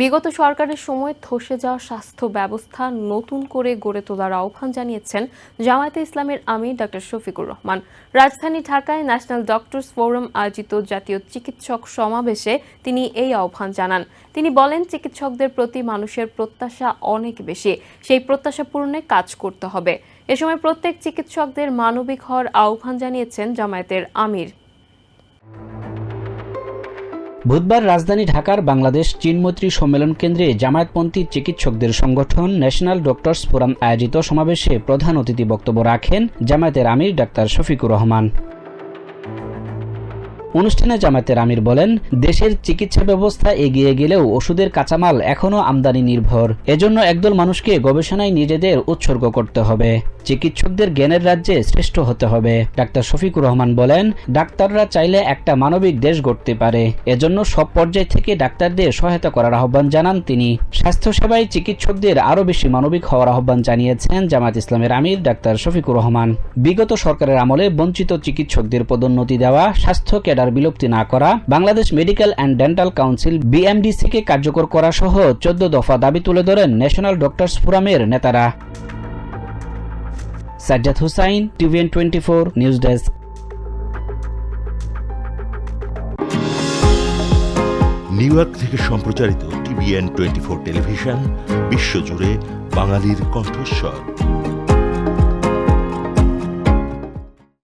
বিগত সরকারের সময় ধসে যাওয়া স্বাস্থ্য ব্যবস্থা নতুন করে গড়ে তোলার আহ্বান জানিয়েছেন জামায়াতে ইসলামের আমির ডক্টর শফিকুর রহমান। রাজধানী ঢাকায় ন্যাশনাল ডক্টরস ফোরাম আয়োজিত জাতীয় চিকিৎসক সমাবেশে তিনি এই আহ্বান জানান। তিনি বলেন, চিকিৎসকদের প্রতি মানুষের প্রত্যাশা অনেক বেশি। সেই প্রত্যাশা পূরণে কাজ করতে হবে। এ সময় প্রত্যেক চিকিৎসকদের মানবিক হওয়ার আহ্বান জানিয়েছেন জামায়াতের আমির। বুধবার রাজধানী ঢাকার বাংলাদেশ চীনমৈত্রী সম্মেলন কেন্দ্রে জামায়াতপন্থী চিকিৎসকদের সংগঠন ন্যাশনাল ডক্টরস ফোরাম আয়োজিত সমাবেশে প্রধান অতিথি বক্তব্য রাখেন জামায়াতের আমির ডাক্তার শফিকুর রহমান। অনুষ্ঠানে জামায়াতের আমির বলেন, দেশের চিকিৎসা ব্যবস্থা এগিয়ে গেলেও ওষুধের কাঁচামাল এখনও আমদানি নির্ভর। এজন্য একদল মানুষকে গবেষণায় নিজেদের উৎসর্গ করতে হবে। চিকিৎসকদের জ্ঞানের রাজ্যে শ্রেষ্ঠ হতে হবে। ডাক্তার শফিকুর রহমান বলেন, ডাক্তাররা চাইলে একটা মানবিক দেশ গড়তে পারে। এজন্য সব পর্যায় থেকে ডাক্তারদের সহায়তা করার আহ্বান জানান তিনি। স্বাস্থ্যসেবায় চিকিৎসকদের আরও বেশি মানবিক হওয়ার আহ্বান জানিয়েছেন জামাত ইসলামের আমির ডাক্তার শফিকুর রহমান। বিগত সরকারের আমলে বঞ্চিত চিকিৎসকদের পদোন্নতি দেওয়া, স্বাস্থ্য ক্যাডার বিলুপ্তি না করা, Bangladesh medical and dental council বিএমডিসিকে কার্যকর করা সহ চোদ্দ দফা দাবি তুলে ধরেন ন্যাশনাল ডক্টরস ফোরামের নেতারা। Sajjad Hussain, TVN twenty four news desk. New York থেকে সম্প্রচারিত টিভিএন টোয়েন্টি ফোর টেলিভিশন, বিশ্বজুড়ে বাঙালির কণ্ঠস্বর।